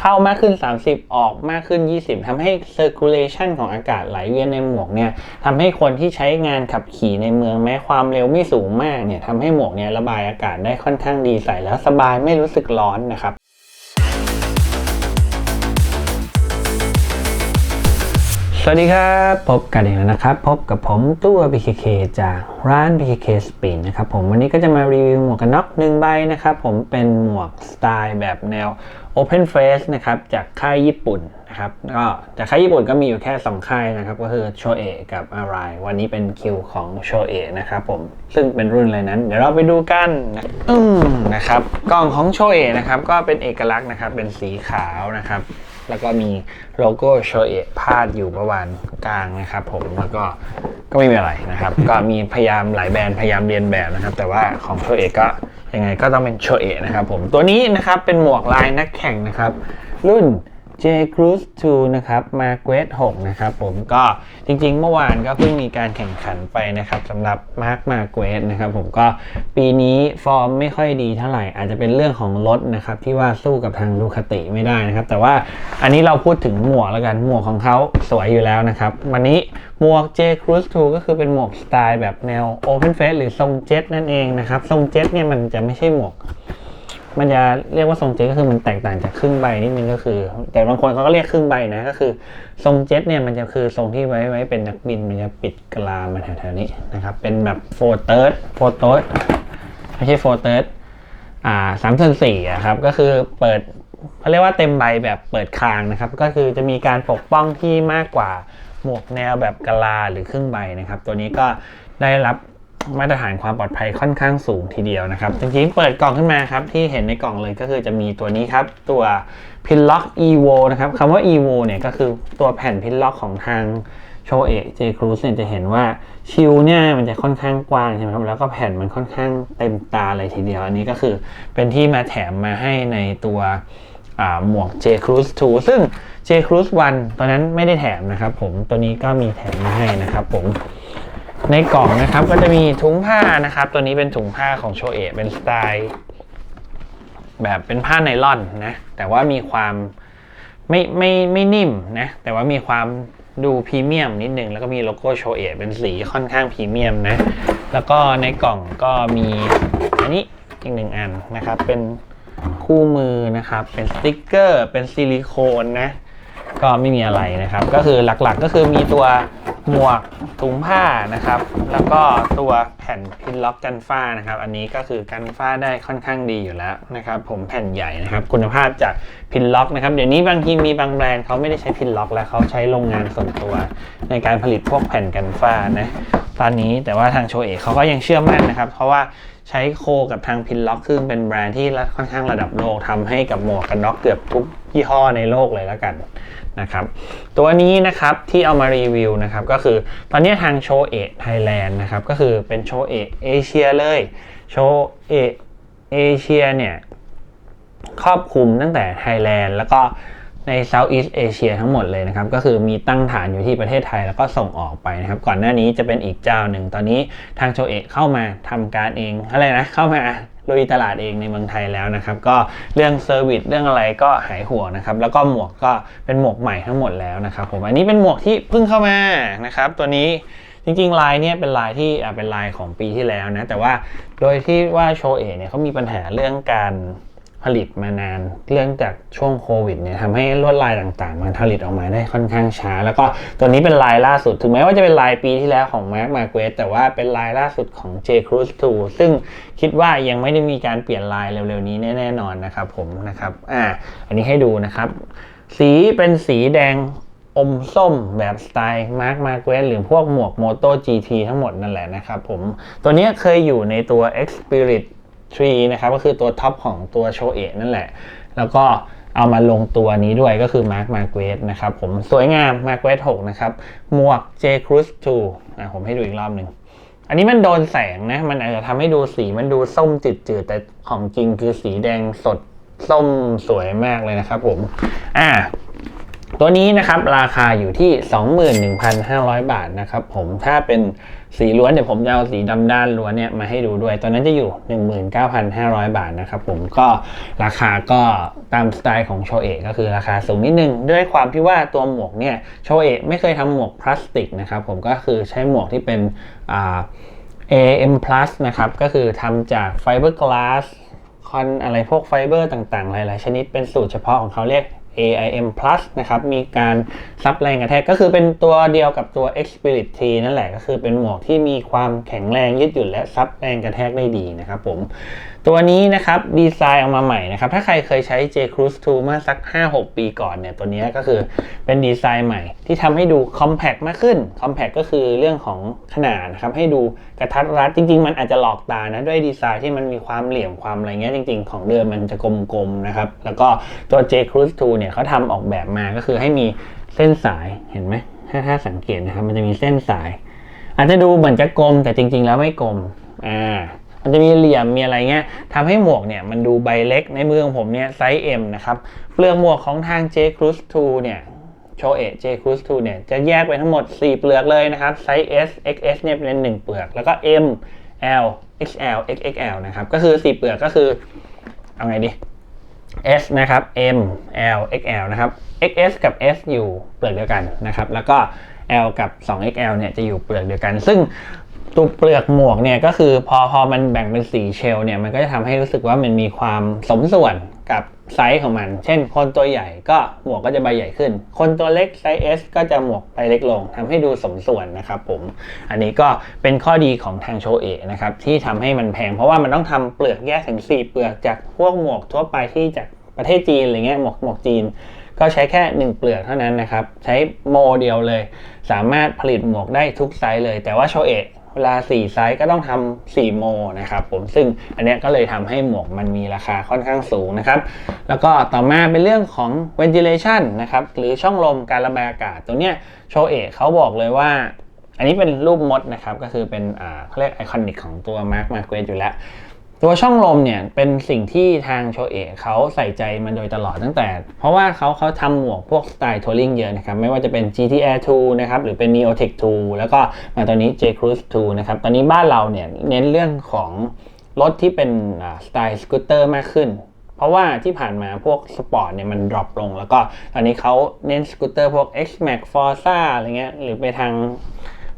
เข้ามากขึ้น 30 ออกมากขึ้น 20ทำให้ circulation ของอากาศไหลเวียนในหมวกเนี่ยทำให้คนที่ใช้งานขับขี่ในเมืองแม้ความเร็วไม่สูงมากเนี่ยทำให้หมวกเนี่ยระบายอากาศได้ค่อนข้างดีใส่แล้วสบายไม่รู้สึกร้อนนะครับสวัสดีครับ พบกันอีกแล้วนะครับ พบกับผมตู้ BKK จากร้าน BKK Spin นะครับผมวันนี้ก็จะมารีวิวหมวกกันน็อกหนึ่งใบนะครับ ผมเป็นหมวกสไตล์แบบแนว Open Face นะครับจากค่ายญี่ปุ่นนะครับก็จากค่ายญี่ปุ่นก็มีอยู่แค่ 2 ค่ายนะครับ ก็คือโชเอะกับอารายวันนี้เป็นคิวของโชเอะนะครับผมซึ่งเป็นรุ่นอะไรนั้น เดี๋ยวเราไปดูกันนะอืมนะครับกล่องของโชเอะนะครับก็เป็นเอกลักษณ์นะครับเป็นสีขาวนะครับ แล้วก็มีโลโก้โชเอะพาดอยู่ประมาณกลางนะครับผมแล้วก็ก็ไม่มีอะไรนะครับ ก็มีพยายามหลายแบรนด์พยายามเรียนแบบนะครับ แต่ว่าของโชเอะก็ยังไงก็ต้องเป็นโชเอะนะครับผมตัวนี้นะครับเป็นหมวกลายนักแข่งนะครับ รุ่น J Cruise 2นะครับมาเกรด6นะครับผมก็จริงๆ เมื่อวานก็เพิ่งมีการแข่งขันไปนะครับสำหรับมาร์คมาเกรดนะครับผมก็ปีนี้ฟอร์มไม่ค่อยดีเท่าไหร่ อาจจะเป็นเรื่องของรถนะครับที่ว่าสู้กับทางดูคาติไม่ได้นะครับ แต่ว่าอันนี้เราพูดถึงหมวกแล้วกันหมวกของเขาสวยอยู่แล้วนะครับ วันนี้หมวก J Cruise 2ก็คือเป็นหมวกสไตล์แบบแนว Open Face หรือทรงเจ็ตนั่นเองนะครับทรงเจ็ตเนี่ยมันจะไม่ใช่หมวก มันจะเรียกว่าทรงเจ็ตก็คือมันแตกต่างจากครึ่งใบนิดนึงก็คือ แต่บางคนเขาก็เรียกครึ่งใบนะก็คือทรงเจ็ตเนี่ยมันจะคือทรงที่ไว้ไว้เป็นนักบินมันจะปิดกลามาแถวๆนี้นะครับเป็นแบบโฟเติร์ดโฟโต้ไม่ใช่โฟเติร์ดอ่าสามส่วนสี่อะครับก็คือเปิดเขาเรียกว่าเต็มใบแบบเปิดคางนะครับก็คือจะมีการปกป้องที่มากกว่าหมวกแนวแบบกะลาหรือครึ่งใบนะครับ ตัวนี้ก็ได้รับ มาตรฐานความปลอดภัยค่อนข้างสูงทีเดียวนะครับจริงๆเปิดกล่องขึ้นมาครับ ที่เห็นในกล่องเลยก็คือจะมีตัวนี้ครับ ตัว Pin Lock Evo นะครับคำว่า Evo เนี่ยก็คือตัวแผ่น Pin Lock ของทางโชเอะ J Cruise เนี่ยจะเห็นว่าชิลเนี่ยมันจะค่อนข้างกว้างใช่ไหมครับแล้วก็แผ่นมันค่อนข้างเต็มตาเลยทีเดียว อันนี้ก็คือเป็นที่มาแถมมาให้ในตัวหมวก J Cruise 2 ซึ่ง J Cruise 1 ตอนนั้นไม่ได้แถมนะครับผมตัวนี้ก็มีแถมมาให้นะครับผม ในกล่องนะครับก็จะมีถุงผ้านะครับ ตัวนี้เป็นถุงผ้าของโชเอะเป็นสไตล์ แบบเป็นผ้าไนล่อนนะ แต่ว่ามีความไม่ไม่ไม่นิ่มนะ แต่ว่ามีความดูพรีเมียมนิดนึง แล้วก็มีโลโก้โชเอะเป็นสีค่อนข้างพรีเมียมนะ แล้วก็ในกล่องก็มีอันนี้อีกหนึ่งอันนะครับ เป็นคู่มือนะครับ เป็นสติกเกอร์ เป็นซิลิโคนนะ ก็ไม่มีอะไรนะครับ ก็คือหลักๆก็คือมีตัวหมวกถุงผ้านะครับ แล้วก็ตัวแผ่นพินล็อกกันฝ้านะครับ อันนี้ก็คือกันฝ้าได้ค่อนข้างดีอยู่แล้วนะครับ ผมแผ่นใหญ่นะครับ คุณภาพจากพินล็อกนะครับ เดี๋ยวนี้บางทีมีบางแบรนด์เขาไม่ได้ใช้พินล็อกแล้วเขาใช้โรงงานส่วนตัว ในการผลิตพวกแผ่นกันฝ้านะตอนนี้แต่ว่าทางโชเอะเขาก็ยังเชื่อมั่นนะครับ เพราะว่า ใช้โคกับทางพินล็อกคือเป็นแบรนด์ที่ค่อนข้างระดับโลกทำให้กับหมวกกันน็อกเกือบทุกยี่ห้อในโลกเลยแล้วกันนะครับตัวนี้นะครับที่เอามารีวิวนะครับก็คือตอนนี้ทางโชเอะไทยแลนด์นะครับก็คือเป็นโชเอะเอเชียเลยโชเอะเอเชียเนี่ยครอบคลุมตั้งแต่ไทยแลนด์แล้วก็ ใน Southeast Asia ทั้งหมดเลยนะครับ ก็คือมีตั้งฐานอยู่ที่ประเทศไทยแล้วก็ส่งออกไปนะครับ ก่อนหน้านี้จะเป็นอีกเจ้าหนึ่ง ตอนนี้ทางโชเอะเข้ามาทำการเองอะไรนะ เข้ามาลุยตลาดเองในเมืองไทยแล้วนะครับ ก็เรื่องเซอร์วิสเรื่องอะไรก็หายห่วงนะครับ แล้วก็หมวกก็เป็นหมวกใหม่ทั้งหมดแล้วนะครับผมอันนี้เป็นหมวกที่เพิ่งเข้ามานะครับ ตัวนี้จริงๆลายเนี่ยเป็นลายที่อะเป็นลายของปีที่แล้วนะ แต่ว่าโดยที่ว่าโชเอะเนี่ยเขามีปัญหาเรื่องการ ผลิตมานานเรื่องจากช่วงโควิดเนี่ยทำให้ลวดลายต่างๆ มันผลิตออกมาได้ค่อนข้างช้า แล้วก็ตัวนี้เป็นลายล่าสุด ถึงแม้ว่าจะเป็นลายปีที่แล้วของ Mark m a r q u e z แต่ว่าเป็นลายล่าสุดของ J Cruise 2ซึ่งคิดว่ายังไม่ได้มีการเปลี่ยนลายเร็วๆนี้แน่ๆนอนนะครับผมนะครับอ่าอันนี้ให้ดูนะครับ สีเป็นสีแดงอมส้มแบบสไตล์ Mark m a r q u e z หรือพวกหมวก Moto GT ทั้งหมดนั่นแหละนะครับผม ตัวนี้เคยอยู่ในตัว Xspirit 3นะครับก็คือตัวท็อปของตัวโชเอะนั่นแหละ แล้วก็เอามาลงตัวนี้ด้วยก็คือ Mark m a r q u e นะครับผมสวยงาม m a r q u e 6นะครับหมวก J Cruise 2อะผมให้ดูอีกรอบหนึ่งอันนี้มันโดนแสงนะ มันอาจจะทำให้ดูสีมันดูส้มจืดๆแต่ของจริงคือสีแดงสดส้มสวยมากเลยนะครับผม อ่า ตัวนี้นะครับราคาอยู่ที่ 21,500 บาทนะครับผมถ้าเป็นสีล้วนเดี๋ยวผมจะเอาสีดำด้านล้วนเนี่ยมาให้ดูด้วย ตอนนั้นจะอยู่ 19,500 บาทนะครับผมก็ราคาก็ตามสไตล์ของโชเอะก็คือราคาสูงนิดนึง ด้วยความที่ว่าตัวหมวกเนี่ยโชเอะไม่เคยทำหมวกพลาสติกนะครับผมก็คือใช้หมวกที่เป็นอ่า AM Plus นะครับก็คือทำจากไฟเบอร์กลาสคอนอะไรพวกไฟเบอร์ต่างๆ หลาย ๆ ชนิดเป็นสูตรเฉพาะของเขาเรียก AIM Plus นะครับ มีการซับแรงกระแทกก็คือเป็นตัวเดียวกับตัว Xperit T นั่นแหละก็คือเป็นหมวกที่มีความแข็งแรงยืดหยุ่นและซับแรงกระแทกได้ดีนะครับผมตัวนี้นะครับดีไซน์ออกมาใหม่นะครับ ถ้าใครเคยใช้ J Cruise 2 เมื่อสัก 5-6 ปีก่อนเนี่ย ตัวนี้ก็คือเป็นดีไซน์ใหม่ ที่ทำให้ดู compact มากขึ้น compact ก็คือเรื่องของขนาดนะครับ ให้ดูกระทัดรัดจริง ๆ มันอาจจะหลอกตานะ ด้วยดีไซน์ที่มันมีความเหลี่ยมความอะไรเงี้ยจริง ๆ ของเดิมมันจะกลมๆนะครับ แล้วก็ตัว J Cruise 2 เนี่ยเขาทำออกแบบมาก็คือให้มีเส้นสายเห็นไหมถ้าถ้าสังเกตนะครับมันจะมีเส้นสาย อาจจะดูเหมือนจะกลมแต่จริง ๆ แล้วไม่กลมอ่า มันจะมีเหลี่ยมมีอะไรเงี้ยทำให้หมวกเนี่ยมันดูใบเล็กในมือของผมเนี่ยไซส์ M นะครับเปลือกหมวกของทาง J Cruise 2เนี่ยโชเอะ J Cruise 2เนี่ยจะแยกไปทั้งหมด 4 เปลือกเลยนะครับ ไซส์ S XS เนี่ยเป็น 1 เปลือก แล้วก็ M L XL XXL นะครับ ก็คือ 4 เปลือกก็คือ เอาไงดี S นะครับ M L XL นะครับ XS กับ S อยู่เปลือกเดียวกันนะครับ แล้วก็ L กับ 2XL เนี่ยจะอยู่เปลือกเดียวกัน ซึ่ง ตัวเปลือกหมวกเนี่ยก็คือพอพอมันแบ่งเป็นสีเชลเนี่ยมันก็จะทำให้รู้สึกว่ามันมีความสมส่วนกับไซส์ของมัน เช่น คนตัวใหญ่ก็หมวกก็จะใบใหญ่ขึ้น คนตัวเล็กไซส์ S ก็จะหมวกใบเล็กลงทำให้ดูสมส่วนนะครับผม อันนี้ก็เป็นข้อดีของทางโชเอะนะครับที่ทำให้มันแพง เพราะว่ามันต้องทำเปลือกแยกถึง 4 เปลือกจากพวกหมวกทั่วไปที่จากประเทศจีนอะไรเงี้ยหมวกหมวกจีน ก็ใช้แค่ 1 เปลือกเท่านั้นนะครับ ใช้โมเดียวเลย สามารถผลิตหมวกได้ทุกไซส์เลย แต่ว่าโชเอะ วลา4ไซส์ก็ต้องทำ4โมนะครับผมซึ่งอันนี้ก็เลยทำให้หมวกมันมีราคาค่อนข้างสูงนะครับ แล้วก็ต่อมาเป็นเรื่องของ ventilation นะครับหรือช่องลมการระบายอากาศตัวเนี้ยโชเอะเขาบอกเลยว่า อันนี้เป็นรูปมดนะครับก็คือเป็นอ่าเขาเรียกไอคอนิกของตัวมาร์คมาเกรอยู่แล้ว ตัวช่องลมเนี่ยเป็นสิ่งที่ทางโชเอะเขาใส่ใจมาโดยตลอดตั้งแต่ เพราะว่าเขาเขาทำหมวกพวกสไตล์ทัวริงเยอะนะครับ ไม่ว่าจะเป็น GTR 2นะครับ หรือเป็น Neotech 2แล้วก็มาตอนนี้ J Cruise 2นะครับ ตอนนี้บ้านเราเนี่ยเน้นเรื่องของรถที่เป็นสไตล์สกูตเตอร์มากขึ้น เพราะว่าที่ผ่านมาพวกสปอร์ตเนี่ยมันดรอปลง แล้วก็ตอนนี้เขาเน้นสกูตเตอร์พวก X-Max Forza อะไรเงี้ยหรือไปทาง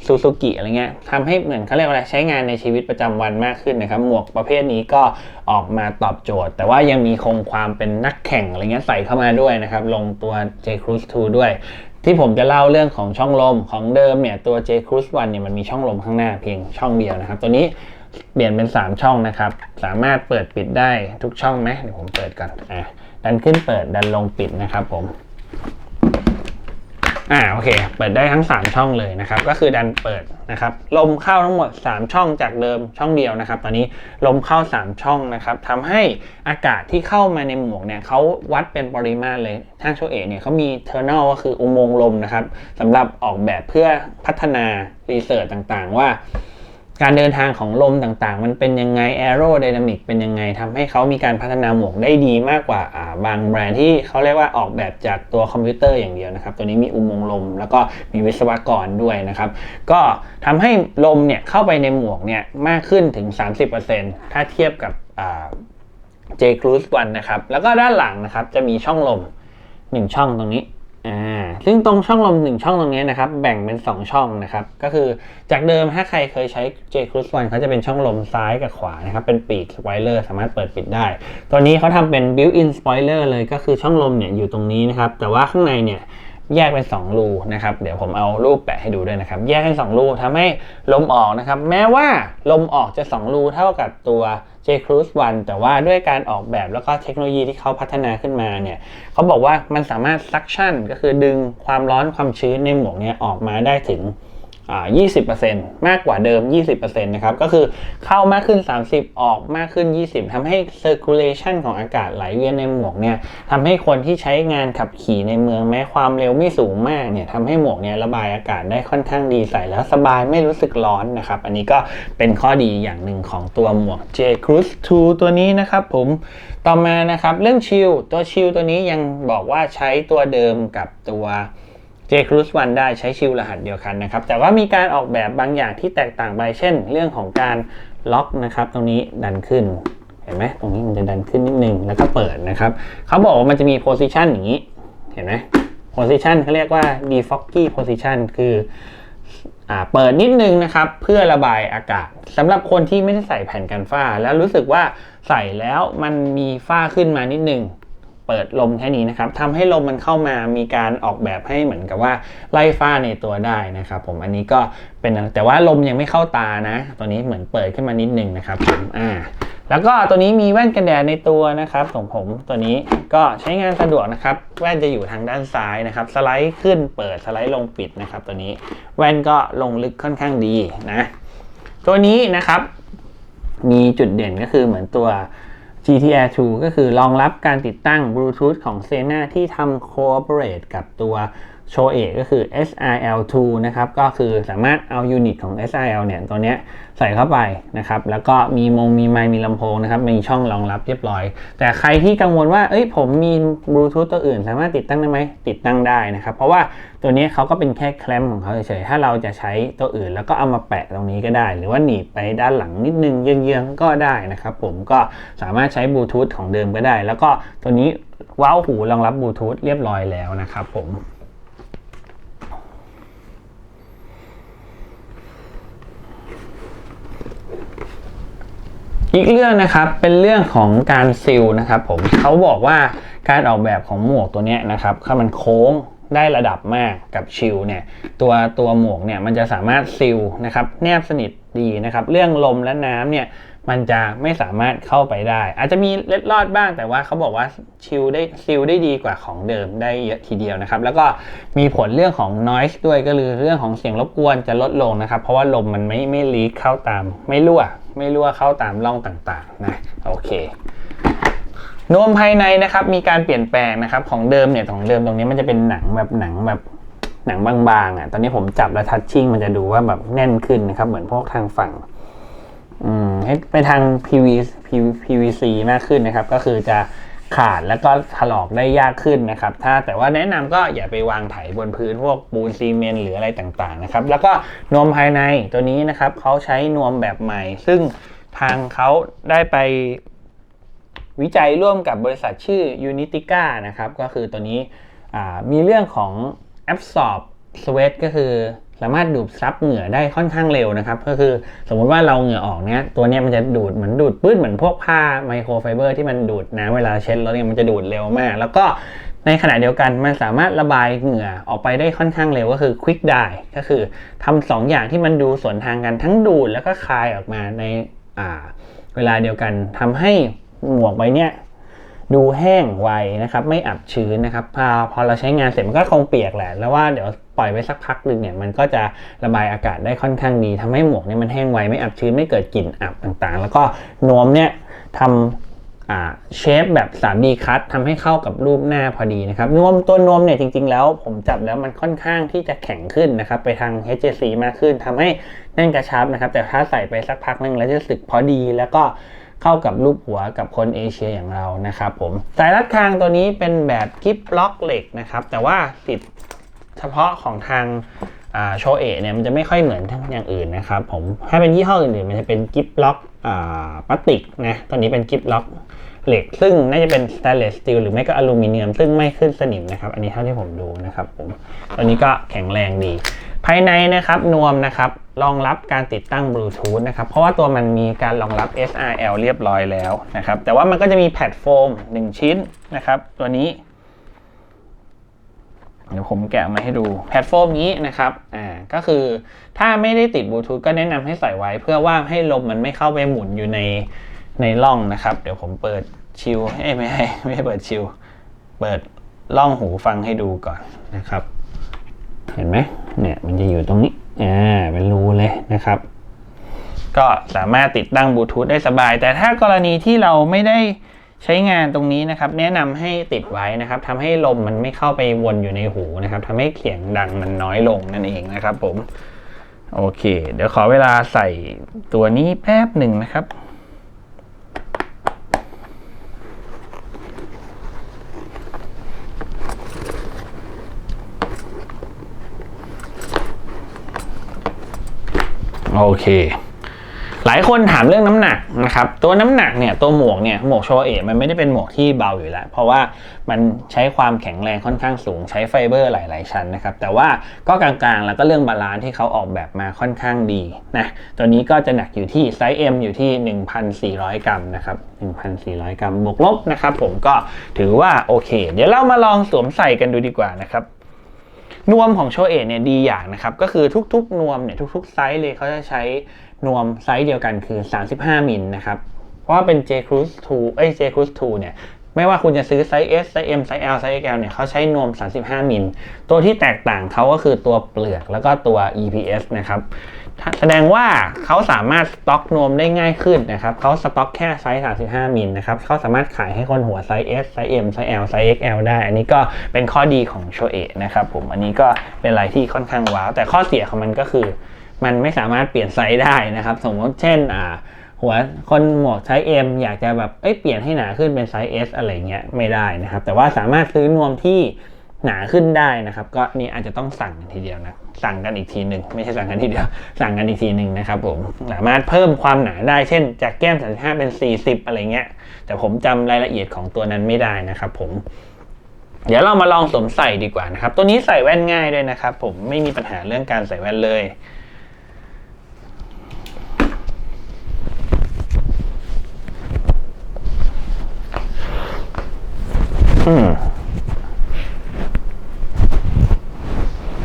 ซูซูกิอะไรเงี้ยทำให้เหมือนเขาเรียกว่าอะไรใช้งานในชีวิตประจำวันมากขึ้นนะครับหมวกประเภทนี้ก็ออกมาตอบโจทย์ แต่ว่ายังมีคงความเป็นนักแข่งอะไรเงี้ยใส่เข้ามาด้วยนะครับ ลงตัว J Cruise 2 ด้วยที่ผมจะเล่าเรื่องของช่องลมของเดิมเนี่ยตัว J Cruise 1เนี่ยมันมีช่องลมข้างหน้าเพียงช่องเดียวนะครับ ตัวนี้เปลี่ยนเป็น 3 ช่องนะครับ สามารถเปิดปิดได้ทุกช่องไหมเดี๋ยวผมเปิดก่อนอะดันขึ้นเปิดดันลงปิดนะครับผม อ่าโอเค เปิดได้ทั้ง 3 ช่องเลยนะครับ ก็คือดันเปิดนะครับลมเข้าทั้งหมด 3 ช่องจากเดิมช่องเดียวนะครับ ตอนนี้ลมเข้า 3 ช่องนะครับทำให้อากาศที่เข้ามาในหมวกเนี่ยเขาวัดเป็นปริมาตรเลยทางโชเอเนี่ยเขามีเทอร์นลก็คืออุโมงค์ลมนะครับสำหรับออกแบบเพื่อพัฒนารีเสิร์ชต่างๆ ว่า การเดินทางของลมต่างๆ มันเป็นยังไงแอโร d y นามิกเป็นยังไงทำให้เขามีการพัฒนาหมวกได้ดีมากกว่าบางแบรนด์ที่เขาเรียกว่าออกแบบจากตัวคอมพิวเตอร์อย่างเดียวนะครับ ตัวนี้มีอุโมงค์ลม แล้วก็มีวิศวกรด้วยนะครับ ก็ทำให้ลมเนี่ยเข้าไปในหมวกเนี่ยมากขึ้นถึง 30%ถ้าเทียบกับอ่า J Cruise 1นะครับ แล้วก็ด้านหลังนะครับจะมีช่องลม 1 ช่องตรงนี้ อ่าซึ่งตรงช่องลมหนึ่งช่องตรงนี้นะครับ แบ่งเป็น 2 ช่องนะครับ ก็คือจากเดิมถ้าใครเคยใช้ J Cruise 1เขาจะเป็นช่องลมซ้ายกับขวานะครับ เป็นปีกสปอยเลอร์สามารถเปิดปิดได้ ตัวนี้เขาทำเป็น built-in spoiler เลยก็คือช่องลมเนี่ยอยู่ตรงนี้นะครับ แต่ว่าข้างในเนี่ย แยกเป็น 2 รูนะครับ เดี๋ยวผมเอารูปแปะให้ดูด้วยนะครับ แยกเป็น2รูทำให้ลมออกนะครับ แม้ว่าลมออกจะ 2 รูเท่ากับตัว J Cruise 1 แต่ว่าด้วยการออกแบบแล้วก็เทคโนโลยีที่เขาพัฒนาขึ้นมาเนี่ยเขาบอกว่ามันสามารถ suction ก็คือดึงความร้อนความชื้นในหมวกเนี่ยออกมาได้ถึง 20%มากกว่าเดิม 20%นะครับ ก็คือเข้ามากขึ้น 30 ออกมากขึ้น 20ทำให้ circulation ของอากาศไหลเวียนในหมวกเนี่ยทำให้คนที่ใช้งานขับขี่ในเมืองแม้ความเร็วไม่สูงมากเนี่ยทำให้หมวกเนี่ยระบายอากาศได้ค่อนข้างดีใส่แล้วสบายไม่รู้สึกร้อนนะครับ อันนี้ก็เป็นข้อดีอย่างหนึ่งของตัวหมวก J Cruise 2 ตัวนี้นะครับผมต่อมานะครับเรื่องชิลตัวชิลตัวนี้ยังบอกว่าใช้ตัวเดิมกับตัว J Cruise 1ได้ใช้ชิลรหัสเดียวกันนะครับ แต่ว่ามีการออกแบบบางอย่างที่แตกต่างไป เช่น เรื่องของการล็อกนะครับ ตรงนี้ดันขึ้น เห็นไหมตรงนี้มันจะดันขึ้นนิดนึง แล้วก็เปิดนะครับ เขาบอกว่ามันจะมี position อย่างนี้ เห็นไหม position เขาเรียกว่า defoggy position คือเปิดนิดนึงนะครับ เพื่อระบายอากาศสำหรับคนที่ไม่ได้ใส่แผ่นกันฝ้า แล้วรู้สึกว่าใส่แล้วมันมีฝ้าขึ้นมานิดนึง เปิดลมแค่นี้นะครับทำให้ลมมันเข้ามามีการออกแบบให้เหมือนกับว่าไล่ฝ้าในตัวได้นะครับผมอันนี้ก็เป็นแต่ว่าลมยังไม่เข้าตานะ ตัวนี้เหมือนเปิดขึ้นมานิดนึงนะครับผมอ่าแล้วก็ตัวนี้มีแว่นกันแดดในตัวนะครับของผมตัวนี้ก็ใช้งานสะดวกนะครับ แว่นจะอยู่ทางด้านซ้ายนะครับ สไลด์ขึ้นเปิดสไลด์ลงปิดนะครับ ตัวนี้แว่นก็ลงลึกค่อนข้างดีนะ ตัวนี้นะครับ มีจุดเด่นก็คือเหมือนตัว GTR 2 ก็คือรองรับการติดตั้งบลูทูธของ Sena ที่ทำ cooperate กับตัว s h o e ก็คือ SRL2 นะครับ ก็คือสามารถเอายูนิตของ SRL เนี่ยตัวเนี้ยใส่เข้าไปนะครับ แล้วก็มีมงมีไมมีลำโพงนะครับ มีช่องรองรับเรียบร้อย แต่ใครที่กังวลว่า เอ้ยผมมีบลูทูธตัวอื่น สามารถติดตั้งได้ไหม ติดตั้งได้นะครับ เพราะว่าตัวนี้เขาก็เป็นแค่แคลมของเขาเฉยๆ ถ้าเราจะใช้ตัวอื่น แล้วก็เอามาแปะตรงนี้ก็ได้ หรือว่าหนีบไปด้านหลังนิดนึงเยื้องๆก็ได้นะครับ ผมก็สามารถใช้บลูทูธของเดิมก็ได้ แล้วก็ตัวนี้ว้าวหูรองรับบลูทูธเรียบร้อยแล้วนะครับผม อีกเรื่องนะครับเป็นเรื่องของการซิลนะครับผมเขาบอกว่าการออกแบบของหมวกตัวนี้นะครับถ้ามันโค้งได้ระดับมากกับชิลเนี่ยตัวตัวหมวกเนี่ยมันจะสามารถซิลนะครับแนบสนิทดีนะครับเรื่องลมและน้ำเนี่ยมันจะไม่สามารถเข้าไปได้ อาจจะมีเล็ดลอดบ้างแต่ว่าเขาบอกว่าชิลได้ซิลได้ดีกว่าของเดิมได้เยอะทีเดียวนะครับ แล้วก็มีผลเรื่องของ noise ด้วยก็คือเรื่องของเสียงรบกวนจะลดลงนะครับ เพราะว่าลมมันไม่ไม่ลีกเข้าตามไม่รั่ว ไม่รั่วเข้าตามร่องต่างๆนะโอเคนวมภายในนะครับมีการเปลี่ยนแปลงนะครับของเดิมเนี่ยของเดิมตรงนี้มันจะเป็นหนังแบบหนังแบบหนังบางๆอะตอนนี้ผมจับแล้วทัชชิ่งมันจะดูว่าแบบแน่นขึ้นนะครับเหมือนพวกทางฝั่งอืมให้ไปทาง PV PVC มากขึ้นนะครับ ก็คือจะ ขาดแล้วก็ถลอกได้ยากขึ้นนะครับ ถ้าแต่ว่าแนะนำก็อย่าไปวางไถบนพื้นพวกปูนซีเมนต์หรืออะไรต่างๆนะครับ แล้วก็นวมภายในตัวนี้นะครับเขาใช้นวมแบบใหม่ ซึ่งทางเขาได้ไปวิจัยร่วมกับบริษัทชื่อ Unitica นะครับ ก็คือตัวนี้มีเรื่องของ absorb sweat ก็คือ สามารถดูดซับเหงื่อได้ค่อนข้างเร็วนะครับ ก็คือสมมุติว่าเราเหงื่อออกเนี้ยตัวเนี้ยมันจะดูดเหมือนดูดปื้ดเหมือนพวกผ้าไมโครไฟเบอร์ที่มันดูดน้ำเวลาเช็ดแล้วเนี่ยมันจะดูดเร็วมาก แล้วก็ในขณะเดียวกันมันสามารถระบายเหงื่อออกไปได้ค่อนข้างเร็วก็คือ quick dye ก็คือทำสองอย่างที่มันดูสวนทางกันทั้งดูดแล้วก็คายออกมาในเวลาเดียวกันทำให้หมวกใบเนี้ย ดูแห้งไวนะครับ ไม่อับชื้นนะครับ พอพอเราใช้งานเสร็จมันก็คงเปียกแหละ แล้วว่าเดี๋ยวปล่อยไว้สักพักหนึ่งเนี่ยมันก็จะระบายอากาศได้ค่อนข้างดีทำให้หมวกเนี่ยมันแห้งไวไม่อับชื้นไม่เกิดกลิ่นอับต่างๆ แล้วก็นวมเนี่ยทำเชฟแบบ 3D คัตทำให้เข้ากับรูปหน้าพอดีนะครับนวมตัวนวมเนี่ยจริง ๆ แล้วผมจับแล้วมันค่อนข้างที่จะแข็งขึ้นนะครับ ไปทาง HJC มากขึ้นทำให้แน่นกระชับนะครับ แต่ถ้าใส่ไปสักพักนึงแล้วจะสึกพอดีแล้วก็ เข้ากับรูปหัวกับคนเอเชียอย่างเรานะครับผมสายรัดคางตัวนี้เป็นแบบกิฟล็อกเหล็กนะครับแต่ว่าติดเฉพาะของทางโชเอะเนี่ยมันจะไม่ค่อยเหมือนทั้งอย่างอื่นนะครับผมถ้าเป็นยี่ห้ออื่นๆมันจะเป็นกิฟล็อกพลาสติกนะตัวนี้เป็นกิฟล็อกเหล็ก ซึ่งน่าจะเป็นสแตนเลสสตีลหรือไม่ก็อลูมิเนียม ซึ่งไม่ขึ้นสนิมนะครับ อันนี้เท่าที่ผมดูนะครับผมตัวนี้ก็แข็งแรงดีายในนะครับนวมนะครับรองรับการติดตั้งบลูทูธนะครับเพราะว่าตัวมันมีการรองรับ SRL เรียบร้อยแล้วนะครับแต่ว่ามันก็จะมีแพลตโฟม 1 ชิ้นนะครับ ตัวนี้ เดี๋ยวผมแกะมาให้ดูแพลตฟมนี้นะครับอ่าก็คือถ้าไม่ได้ติดบลูทูธก็แนะนำให้ใส่ไว้ เพื่อว่าให้ลมมันไม่เข้าไปหมุนอยู่ในในร่องนะครับ เดี๋ยวผมเปิดชิลให้ไม่ให้ไม่ให้เปิดชิลเปิดร่องหูฟังให้ดูก่อนนะครับ เห็นไหมเนี่ยมันจะอยู่ตรงนี้อ่าเป็นรูเลยนะครับ ก็สามารถติดตั้งบลูทูธได้สบาย แต่ถ้ากรณีที่เราไม่ได้ใช้งานตรงนี้นะครับ แนะนำให้ติดไว้นะครับทำให้ลมมันไม่เข้าไปวนอยู่ในหูนะครับทำให้เสียงดังมันน้อยลงนั่นเองนะครับผม โอเค เดี๋ยวขอเวลาใส่ตัวนี้แป๊บหนึ่งนะครับ โอเค หลายคนถามเรื่องน้ำหนักนะครับ ตัวน้ำหนักเนี่ยตัวหมวกเนี่ยหมวกโชเอะมันไม่ได้เป็นหมวกที่เบาอยู่แล้ว เพราะว่ามันใช้ความแข็งแรงค่อนข้างสูงใช้ไฟเบอร์หลาย ๆ ชั้นนะครับ แต่ว่าก็กลางๆ แล้วก็เรื่องบาลานซ์ที่เขาออกแบบมาค่อนข้างดีนะตัวนี้ก็จะหนักอยู่ที่ไซส์ M อยู่ที่ 1,400 กรัมนะครับ 1,400 กรัมบวกลบนะครับผมก็ถือว่าโอเค เดี๋ยวเรามาลองสวมใส่กันดูดีกว่านะครับ นวมของโชเอะเนี่ยดีอย่างนะครับ ก็คือทุกๆ นวมเนี่ยทุกๆ ไซส์เลยเขาจะใช้นวมไซส์เดียวกันคือ 35 มิลนะครับ เพราะว่าเป็น J Cruise 2 เอ้ย J Cruise 2 เนี่ย ไม่ว่าคุณจะซื้อไซส์ S ไซส์ M ไซส์ L ไซส์ XL เนี่ยเขาใช้นวม 35 มิล ตัวที่แตกต่างเขาก็คือตัวเปลือกแล้วก็ตัว EPS นะครับ แสดงว่าเขาสามารถสต็อกนวมได้ง่ายขึ้นนะครับเขาสต็อกแค่ไซส์ 35 มิลนะครับเขาสามารถขายให้คนหัวไซส์ S ไซส์ M ไซส์ L ไซส์ XL ได้ อันนี้ก็เป็นข้อดีของโชเอะนะครับผมอันนี้ก็เป็นอะไรที่ค่อนข้างว้าว แต่ข้อเสียของมันก็คือ มันไม่สามารถเปลี่ยนไซส์ได้นะครับ สมมติเช่นอ่าหัวคนหมวกไซส์ M อยากจะแบบเอ้ยเปลี่ยนให้หนาขึ้นเป็นไซส์ S อะไรเงี้ยไม่ได้นะครับ แต่ว่าสามารถซื้อนวมที่หนาขึ้นได้นะครับ ก็นี่อาจจะต้องสั่งทีเดียวนะ สั่งกันอีกทีหนึ่งไม่ใช่สั่งกันทีเดียว สั่งกันอีกทีหนึ่งนะครับผมสามารถเพิ่มความหนาได้เช่น จากแก้ม 35 เป็น 40 อะไรเงี้ย แต่ผมจำรายละเอียดของตัวนั้นไม่ได้นะครับผมเดี๋ยวเรามาลองสวมใส่ดีกว่านะครับ ตัวนี้ใส่แว่นง่ายด้วยนะครับ ผมไม่มีปัญหาเรื่องการใส่แว่นเลยอืม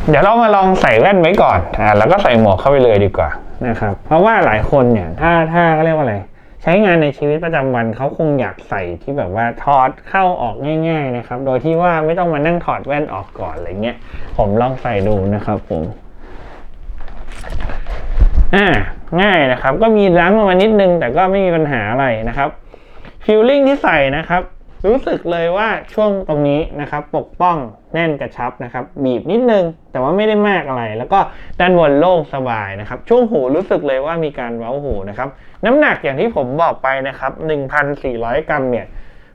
เดี๋ยวเรามาลองใส่แว่นไว้ก่อนอ่าแล้วก็ใส่หมวกเข้าไปเลยดีกว่านะครับ เพราะว่าหลายคนเนี่ย ถ้าถ้าก็เรียกว่าอะไร ใช้งานในชีวิตประจำวันเขาคงอยากใส่ที่แบบว่าถอดเข้าออกง่าย ๆนะครับ โดยที่ว่าไม่ต้องมานั่งถอดแว่นออกก่อนอะไรเงี้ย ผมลองใส่ดูนะครับผมอ่าง่ายนะครับ ก็มีล้างมานิดนึง แต่ก็ไม่มีปัญหาอะไรนะครับฟิลลิ่งที่ใส่นะครับ รู้สึกเลยว่าช่วงตรงนี้นะครับปกป้องแน่นกระชับนะครับ บีบนิดนึง แต่ว่าไม่ได้มากอะไร แล้วก็ด้านบนโล่งสบายนะครับ ช่วงหูรู้สึกเลยว่ามีการเว้าหูนะครับ น้ำหนักอย่างที่ผมบอกไปนะครับ 1,400 กรัมเนี่ย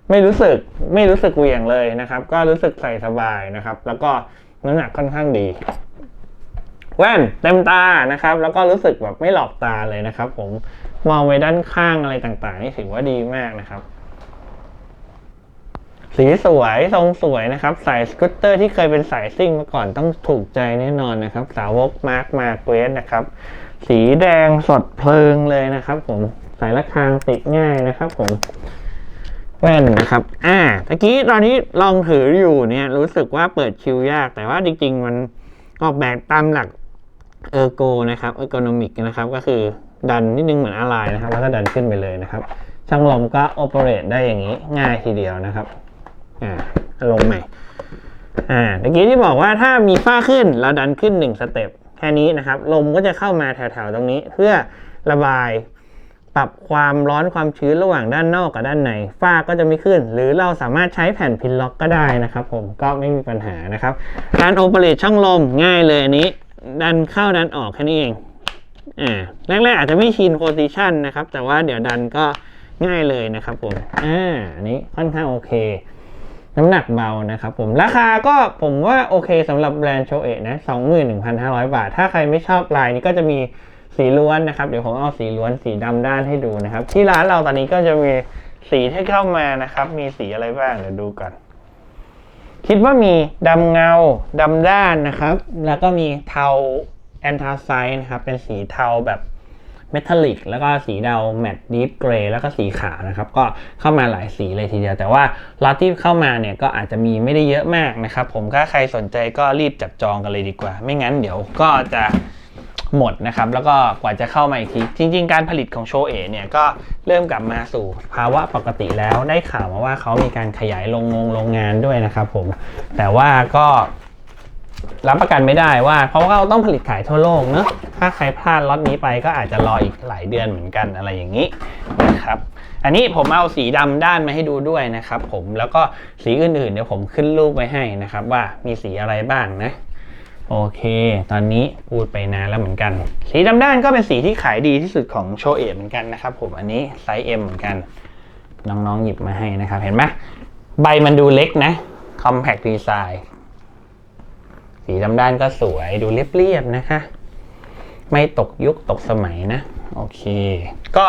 ไม่รู้สึกไม่รู้สึกเหวี่ยงเลยนะครับ ก็รู้สึกใส่สบายนะครับ แล้วก็น้ำหนักค่อนข้างดีแว่นเต็มตานะครับ แล้วก็รู้สึกแบบไม่หลอกตาเลยนะครับ ผมมองไปด้านข้างอะไรต่างๆนี่ถือว่าดีมากนะครับ สีสวยทรงสวยนะครับ สายสกูตเตอร์ที่เคยเป็นสายซิ่งมาก่อนต้องถูกใจแน่นอนนะครับ สาวกมาร์คมาเกรสนะครับ สีแดงสดเพลิงเลยนะครับ ผมสายระคางติดง่ายนะครับ ผม แว่นนะครับ อ่าตะกี้ตอนนี้ลองถืออยู่เนี่ย รู้สึกว่าเปิดคิวยาก แต่ว่าจริง ๆ มันออกแบบตามหลักเออร์โกนะครับเออร์โกนอมิกนะครับ ก็คือดันนิดนึงเหมือนอะไรนะครับ แล้วก็ดันขึ้นไปเลยนะครับ ช่างลมก็โอเปเรตได้อย่างนี้ง่ายทีเดียวนะครับ อ่าลงใหม่อ่าเมื่อกี้ที่บอกว่าถ้ามีฝ้าขึ้นเราดันขึ้นหนึ่งสเต็ปแค่นี้นะครับ ลมก็จะเข้ามาแถวๆตรงนี้ เพื่อระบายปรับความร้อนความชื้นระหว่างด้านนอกกับด้านในฝ้าก็จะไม่ขึ้น หรือเราสามารถใช้แผ่นพินล็อกก็ได้นะครับ ผมก็ไม่มีปัญหานะครับ การโอเปเรตช่องลมง่ายเลยอันนี้ ดันเข้าดันออกแค่นี้เองอ่าแรกๆอาจจะไม่ชินโพซิชันนะครับ แต่ว่าเดี๋ยวดันก็ง่ายเลยนะครับผมอ่าอันนี้ค่อนข้างโอเค น้ำหนักเบานะครับผมราคาก็ผมว่าโอเคสำหรับแบรนด์โชเอะนะ 21,500 บาท ถ้าใครไม่ชอบลายนี้ก็จะมีสีล้วนนะครับ เดี๋ยวผมเอาสีล้วนสีดำด้านให้ดูนะครับ ที่ร้านเราตอนนี้ก็จะมีสีที่เข้ามานะครับ มีสีอะไรบ้างเดี๋ยวดูกันคิดว่ามีดำเงาดำด้านนะครับ แล้วก็มีเทาแอนทาไซน์นะครับ เป็นสีเทาแบบ เมทัลลิกแล้วก็สีดาแมตต์ดีฟเกรย์แล้วก็สีขาวนะครับ ก็เข้ามาหลายสีเลยทีเดียว แต่ว่าล็อตที่เข้ามาเนี่ยก็อาจจะมีไม่ได้เยอะมากนะครับ ผมถ้าใครสนใจก็รีบจับจองกันเลยดีกว่า ไม่งั้นเดี๋ยวก็จะหมดนะครับ แล้วก็กว่าจะเข้ามาอีกที จริง ๆ การผลิตของโชเอเนี่ยก็เริ่มกลับมาสู่ภาวะปกติแล้วได้ข่าวมาว่าเขามีการขยายโรงงงโรงงานด้วยนะครับผมแต่ว่าก็ รับประกันไม่ได้ว่าเพราะว่าเราต้องผลิตขายทั่วโลกเนอะถ้าใครพลาดล็อตนี้ไปก็อาจจะรออีกหลายเดือนเหมือนกันอะไรอย่างนี้นะครับอันนี้ผมเอาสีดำด้านมาให้ดูด้วยนะครับ ผมแล้วก็สีอื่นๆเดี๋ยวผมขึ้นรูปไว้ให้นะครับ ว่ามีสีอะไรบ้างนะ โอเค ตอนนี้พูดไปนานแล้วเหมือนกัน สีดำด้านก็เป็นสีที่ขายดีที่สุดของโชเอทเหมือนกันนะครับ ผมอันนี้ไซส์ M เหมือนกัน น้องๆหยิบมาให้นะครับ เห็นไหมใบมันดูเล็กนะ compact design สีดำด้านก็สวยดูเรียบๆนะคะ ไม่ตกยุคตกสมัยนะ โอเค ก็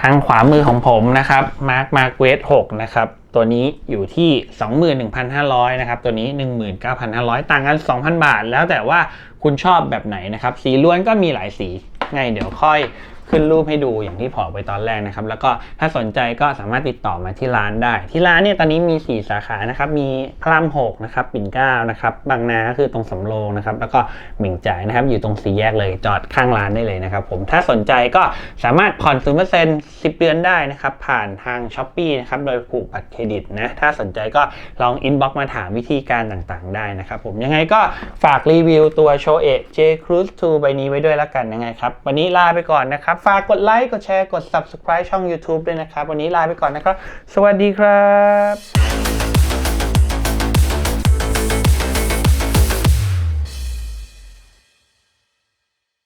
ทางขวามือของผมนะครับ Mark Mark w e t 6นะครับ ตัวนี้อยู่ที่ 21,500 นะครับ ตัวนี้ 19,500 ต่างกัน 2,000 บาท แล้วแต่ว่าคุณชอบแบบไหนนะครับ สีล้วนก็มีหลายสี ไงเดี๋ยวค่อย ขึ้นรูปให้ดูอย่างที่บอไปตอนแรกนะครับ แล้วก็ถ้าสนใจก็สามารถติดต่อมาที่ร้านได้ ที่ร้านเนี่ยตอนนี้มี 4 สาขานะครับ มีพระราม6นะครับ ปิ่นเกล้านะครับ บางนาก็คือตรงสำโรงนะครับ แล้วก็หมิ่งจ่ายนะครับ อยู่ตรงสี่แยกเลยจอดข้างร้านได้เลยนะครับ ผมถ้าสนใจก็สามารถผ่อน0% 10เดือนได้นะครับ ผ่านทาง s h อ p e e นะครับโดยผูกบัตรเครดิตนะถ้าสนใจก็ลอง inbox มาถามวิธีการต่างๆ ได้นะครับ ผมยังไงก็ฝากรีวิวตัวโชเอะ J Cruise 2ใบนี้ไว้ด้วยละกันยังไงครับวันนี้ลาไปก่อนนะครับฝากกดไลค์กดแชร์กด subscribe ช่อง YouTube ด้วยนะครับ วันนี้ลาไปก่อนนะครับ สวัสดีครับ